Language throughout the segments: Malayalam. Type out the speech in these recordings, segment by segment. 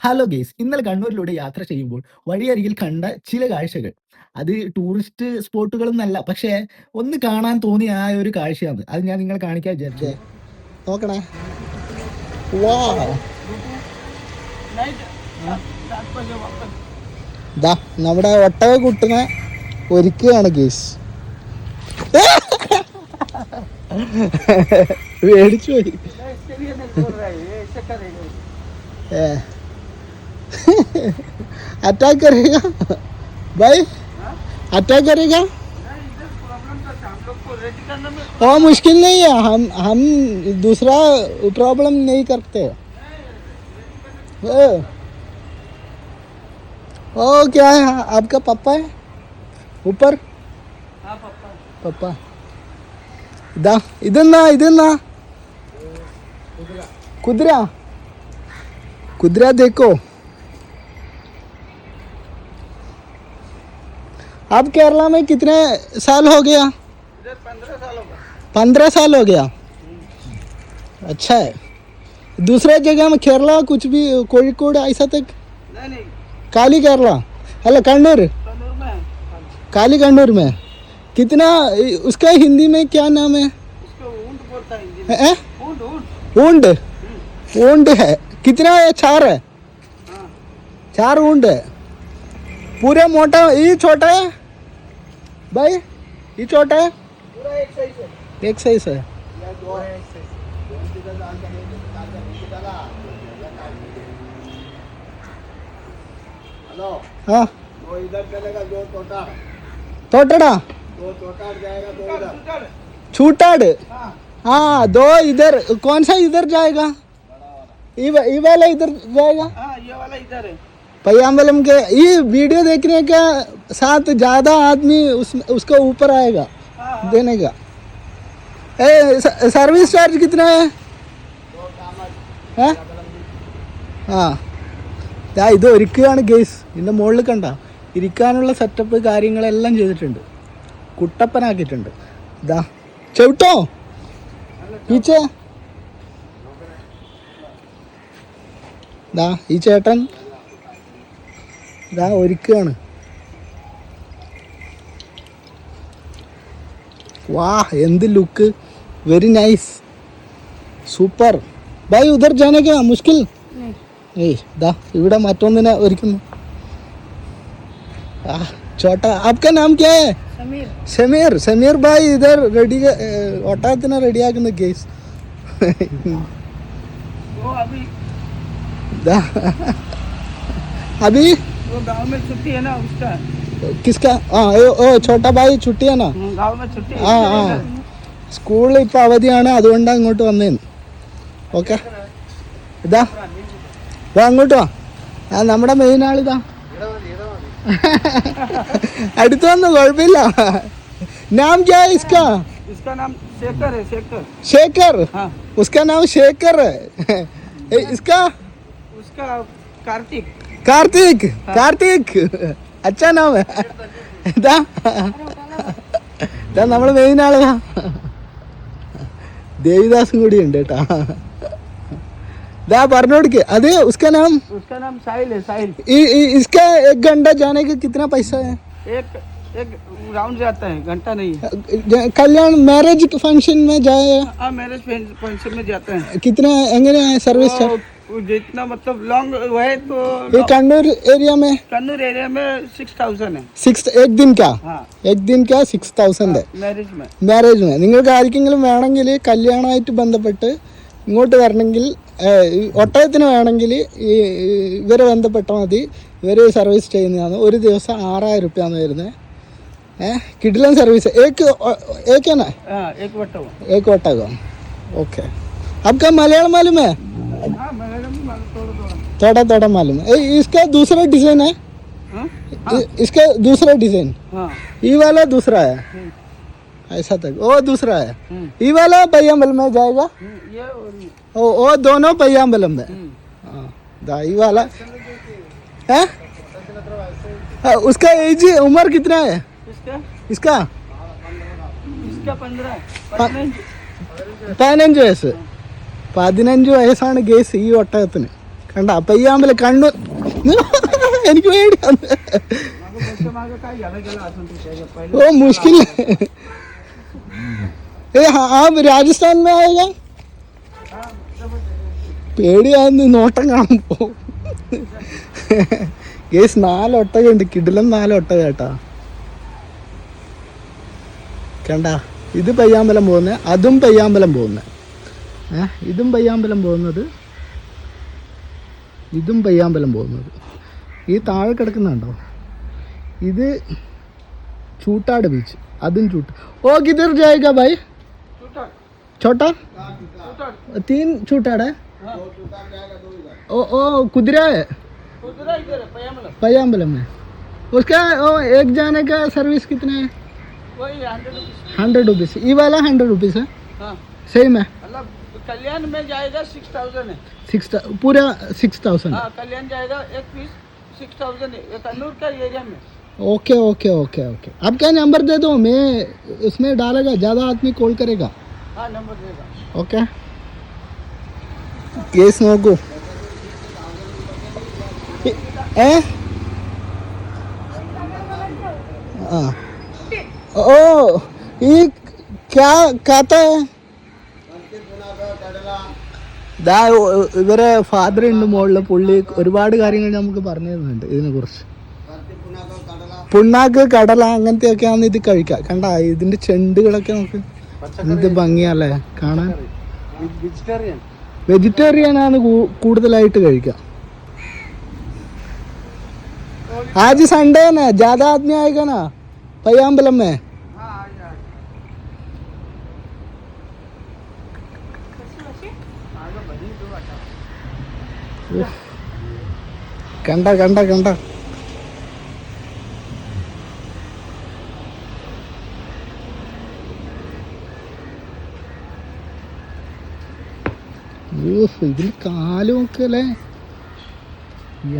ഹലോ ഗെയ്സ് ഇന്നലെ കണ്ണൂരിലൂടെ യാത്ര ചെയ്യുമ്പോൾ വഴിയരികിൽ കണ്ട ചില കാഴ്ചകൾ. അത് ടൂറിസ്റ്റ് സ്പോട്ടുകളൊന്നല്ല പക്ഷേ ഒന്ന് കാണാൻ തോന്നിയ ആ ഒരു കാഴ്ചയാണ്. അത് ഞാൻ നിങ്ങളെ കാണിക്കാൻ വിചാരിച്ചത് നോക്കണേ. വാ ദാ നമ്മുടെ ഒട്ടക കുട്ടിനെ ഒരുക്കുകയാണ് ഗെയ്സ് മേടിച്ചു പോയി. ए अटैक करेगा? भाई? अटैक करेगा? हाँ मुश्किल नहीं है। हम हम दूसरा प्रॉब्लम नहीं करते। हाँ। ओ क्या है? आपका पापा है? ऊपर? हाँ, पापा। दा इधर ना कुरा कुरा देखो। अब केरला में कितने साल हो गया? पंद्रह साल हो गया। पंद्रह साल हो गया अच्छा है। दूसरे जगह में केरला कुछ भी कोഴിക്കോട് ऐसा तक? नहीं नहीं काली केरला। हेलो कन्नूर। काली कन्नूर में। कितना उसका हिंदी में क्या नाम है? ऊंड ऊंड है। कितना है? चार है। हाँ। चार ऊंड है। पूरे मोटा ये छोटा है? भाई ये छोटा है? पूरा एक साइज़ है। एक साइज़ है। या दो है एक साइज़ कौन सी का डाल कर नीचे डाला। हेलो? हाँ। दो इधर चलेगा दो छोटा दो छोटा जाएगा दो इधर। छूटाड़ हाँ। हाँ दो इधर कौन सा इधर जाएगा? ये वाला इधर जाएगा? हाँ ये वाला इधर है। पयाम्बलम के ये वीडियो देखने का साथ ज्यादा आदमी उस उसको ऊपर आएगा देने का ए स- सर्विस चार्ज कितना है ഏ? ആ ദാ ഇത് ഒരുക്കുകയാണ് ഗേസ് ഇതിൻ്റെ മുകളിൽ കണ്ട ഇരിക്കാനുള്ള സെറ്റപ്പ് കാര്യങ്ങളെല്ലാം ചെയ്തിട്ടുണ്ട് കുട്ടപ്പനാക്കിയിട്ടുണ്ട് ഇതാ ചവിട്ടോ പീച്ചേ ദാ ഈ ചേട്ടൻ ഇതാ ഒരുക്കുകയാണ് വാ എന്ത് look very nice super bhai ഉധർ ജാനക മുഷ്കിൽ ഏയ് ദാ ഇവിടെ മറ്റൊന്നിനെ ഒരുക്കുന്നു ആ ചോട്ടാ ആപ്കാ നാം ക്യാ ഹേ समीर സമീർ സമീർ ഭായ് ഇധർ റെഡി ഒട്ടാത്തിനെ റെഡിയാക്കുന്ന കേസ് वो अभी ദാ അഭി वो गांव में छुट्टी है ना उसका കിസ്കാ ആ ഓ- ഓ ചോട്ടാ ഭായ് ചുട്ടിയാണോ हम्म, गांव में छुट्टी ആ ആ സ്കൂളിൽ ഇപ്പോൾ അവധിയാണ് അതുകൊണ്ടാണ് ഇങ്ങോട്ട് വന്നേന്ന് ഓക്കെ ഇതാ വാ അങ്ങോട്ട് വാ ആ നമ്മുടെ മെയിൻ ആളിതാ അടുത്ത് വന്നു കുഴപ്പമില്ല നാം ക്യാ ഇസ്കാ इसका नाम शेखर है शेखर शेखर हाँ उसका नाम शेखर है ए, इसका उसका कार्तिक कार्तिक कार्तिक अच्छा नाम है ഇതാ ഇതാ നമ്മള് മെയിൻ ആളാ ദേവിദാസും കൂടി ഉണ്ട് കേട്ടാ ഇതാ പറഞ്ഞു കൊടുക്ക് അത് उसका नाम उसका नाम साहिल है साहिल इ- इ- इसका एक घंटा जाने का कितना पैसा है एक एक राउंड जाता है घंटा नहीं है ज- कल्याण मैरिज फंक्शन में जाए हाँ मैरिज फंक्शन में जाते हैं कितना എങ്ങനെ സർവീസ് वो, वो जितना मतलब लॉन्ग है तो ये कन्नूर एरिया में कन्नूर एरिया में सिक्स थाउजेंड है സിക്സ് एक दिन का हाँ एक दिन का സിക്സ് തൗസൻഡ് है मैरिज में മാരേജ് നിങ്ങൾക്ക് ആർക്കെങ്കിലും വേണമെങ്കിൽ കല്യാണമായിട്ട് ബന്ധപ്പെട്ട് ഇങ്ങോട്ട് വരണമെങ്കിൽ ഏഹ്, ഈ ഒട്ടകത്തിന് വേണമെങ്കിൽ ഈ ഈ ഇവരെ ബന്ധപ്പെട്ടാൽ മതി ഇവർ സർവീസ് ചെയ്യുന്നതാണ് ഒരു ദിവസം ആറായിരം റുപ്യാണ് വരുന്നത് ഏഹ് കിഡിലൻ സർവീസ് ഏക്ക് ഏക്കാണ് हाँ एक बट्टा हुआ एक ഒട്ടകം ഓക്കെ आपका मलयालम मालूम है हाँ मलयालम में थोड़ा थोड़ा थोड़ा थोड़ा मालूम है ए, इसका दूसरा डिज़ाइन है हाँ इ- इसका दूसरा डिज़ाइन हाँ ये वाला दूसरा है हम्म, ऐसा तक वो दूसरा है हम्म, ये वाला बैयामल में जाएगा हम्म, ये और ये, ओ वो दोनों बैयामलम में हम्म, हाँ दा ये वाला है हाँ, उसका एज उम्र कितना है इसका इसका इसका पंद्रह പതിനഞ്ച് പതിനഞ്ച് വയസ്സ് പതിനഞ്ച് വയസ്സാണ് കേസ് ഈ ഒട്ടകത്തിന് കണ്ട പയ്യാമ്പല കണ്ണൂർ എനിക്ക് പേടിയാണ് बच्चे मांगे का ज्यादा गला आसन तो चाहिए पहले ओ मुश्किल है ए हाँ आप राजस्थान में आएगा പേടിയാന്ന് നോട്ടം കാണുമ്പോ കേസ് നാല് ഒട്ടകമുണ്ട് കിടിലം നാല് ഒട്ടക കേട്ടാ കണ്ട ഇത് പയ്യാമ്പലം പോകുന്നത് അതും പയ്യാമ്പലം പോകുന്നത് ഏ ഇതും പയ്യാമ്പലം പോകുന്നത് ഇതും പയ്യാമ്പലം പോകുന്നത് ഈ താഴെ കിടക്കുന്നുണ്ടോ ഇത് ചൂട്ടാട് ബീച്ച് അതും ചൂട്ട് ഓ കിതർ ജായക ഭായ് छोटा तीन छूटाड़ है ओ ओ कुदरा है पयाम्बलम है उसका ओ एक जाने का सर्विस कितना है हंड्रेड रुपीज़ ये वाला हंड्रेड रुपीज़ है सेम है कल्याण में जाएगा सिक्स थाउज़ेंड है। सिक्स पूरा सिक्स थाउज़ेंड हाँ, कल्याण जाएगा एक पीस सिक्स थाउज़ेंड है। का एरिया में। ओके ओके ओके ओके अब क्या नंबर दे दो? मैं उसमें डालेगा ज़्यादा आदमी कॉल करेगा। हाँ नंबर देगा। ओके ये सोगो ए ओ ये क्या कहता है? കാത്ത ദാ ഒ- ഇവരെ ഫാദർ ഉണ്ട് മുകളിൽ പുള്ളി ഒരുപാട് കാര്യങ്ങൾ നമുക്ക് പറഞ്ഞു തരുന്നുണ്ട് ഇതിനെ കുറിച്ച് പുണ്ണാക്ക് കടല അങ്ങനത്തെയൊക്കെയാണ് ഇത് കഴിക്കുക കണ്ട ഇതിന്റെ ചെണ്ടുകളൊക്കെ നമുക്ക് എന്ത് ഭംഗിയല്ലേ കാണാൻ वेजिटेरियन വെജിറ്റേറിയൻ ആണ് കൂ- കൂടുതലായിട്ട് കഴിക്കുക आज संडे है ना ज्यादा आदमी आएगा ना पयाम्बलम में हाँ കണ്ട കണ്ട കണ്ട. ഇതിന് ഒക്കെ അല്ലേ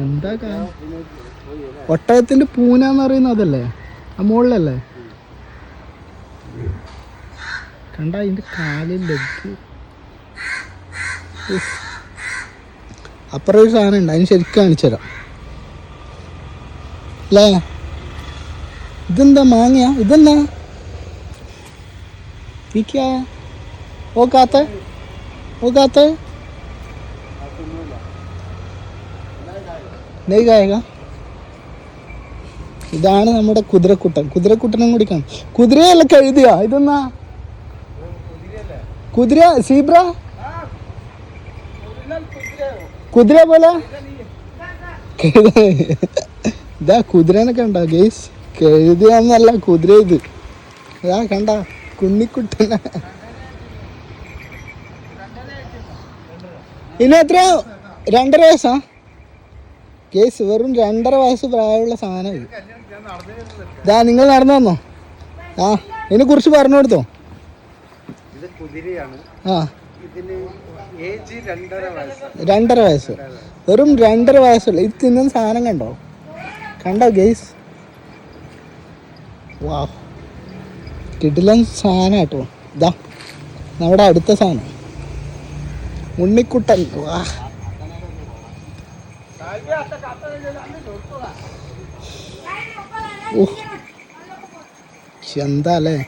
എന്താ ഒട്ടകത്തിന്റെ പൂന എന്ന് പറയുന്ന അതല്ലേ? ആ മുകളിലല്ലേ? കണ്ട ഇതിന്റെ കാലിൽ ലഭിക്കും അപ്പുറം ഒരു സാധനം ഉണ്ട്. അതിന് ശരിക്കും കാണിച്ചു തരാം. അല്ലേ? ഇതെന്താ മാങ്ങിയ? ഇതെന്നാ ഇരിക്കാ. ഓ കാത്ത. ഓ കാത്ത. ഇതാണ് നമ്മുടെ കുതിരക്കുട്ടൻ. കുതിരക്കുട്ടനും കൂടി കാണും. കുതിരയല്ല കഴുതിയാ? ഇതെന്നാ? കുതിര സീബ്ര? കുതിര പോലെ? ഇതാ കുതിരനെ കണ്ട ഗേസ് കഴുതിയാന്നല്ല കുതിര ഇത്. ഇതാ കണ്ട കുന്നിക്കുട്ട ഇനി എത്ര? രണ്ടര വയസ്സാ? കേസ് വെറും രണ്ടര വയസ്സ് പ്രായമുള്ള സാധനം ഇത്. ഇതാ നിങ്ങൾ നടന്നു വന്നോ? ആ ഇതിനെ കുറിച്ച് പറഞ്ഞു കൊടുത്തോ? ആ. രണ്ടര വയസ്സ്. വെറും രണ്ടര വയസ്സുള്ള. ഇത് തിന്നുന്ന സാധനം കണ്ടോ? കണ്ടോ ഗെയ്സ് വാ. കിടിലൻ സാധനം കേട്ടോ. ഇതാ നമ്മുടെ അടുത്ത സാധനം. ഉണ്ണിക്കുട്ടൻ. വാ. എന്താ അല്ലേ?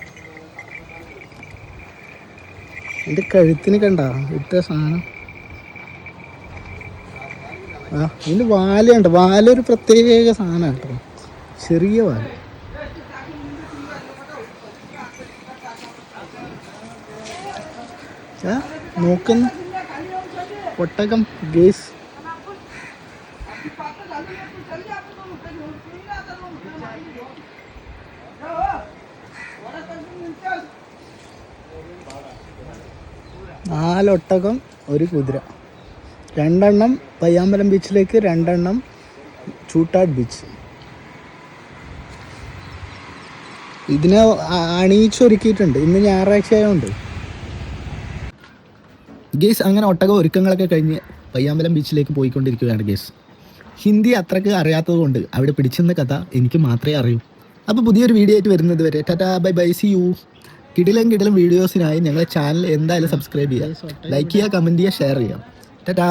എന്റെ കഴുത്തിന് കണ്ട? ഇട്ട സാധനം. ആ ഇതിന്റെ വാല ഒരു പ്രത്യേക സാധനമാണ് കേട്ടോ. ചെറിയ വാല. നോക്കുന്നു ഒട്ടകം ഗേസ്. നാലൊട്ടകം ഒരു കുതിര. രണ്ടെണ്ണം പയ്യാമ്പലം ബീച്ചിലേക്ക് രണ്ടെണ്ണം ചൂട്ടാട് ബീച്ച്. ഇതിനെ അണിയിച്ചൊരുക്കിയിട്ടുണ്ട്. ഇന്ന് ഞായറാഴ്ച ആയതുകൊണ്ട് ഗേസ് അങ്ങനെ ഒട്ടകം ഒരുക്കങ്ങളൊക്കെ കഴിഞ്ഞ് പയ്യാമ്പലം ബീച്ചിലേക്ക് പോയിക്കൊണ്ടിരിക്കുകയാണ് ഗേസ് ഹിന്ദി അത്രയ്ക്ക് അറിയാത്തത് കൊണ്ട് അവിടെ പിടിച്ചെന്ന കഥ എനിക്ക് മാത്രമേ അറിയൂ. അപ്പോൾ പുതിയൊരു വീഡിയോ ആയിട്ട് വരുന്നത് വരെ tata bye bye see you. കിടിലം കിടിലം വീഡിയോസിനായി ഞങ്ങളുടെ ചാനൽ എന്തായാലും സബ്സ്ക്രൈബ് ചെയ്യുക. ലൈക്ക് ചെയ്യുക കമന്റ് ചെയ്യുക ഷെയർ ചെയ്യുക. ടാറ്റാ.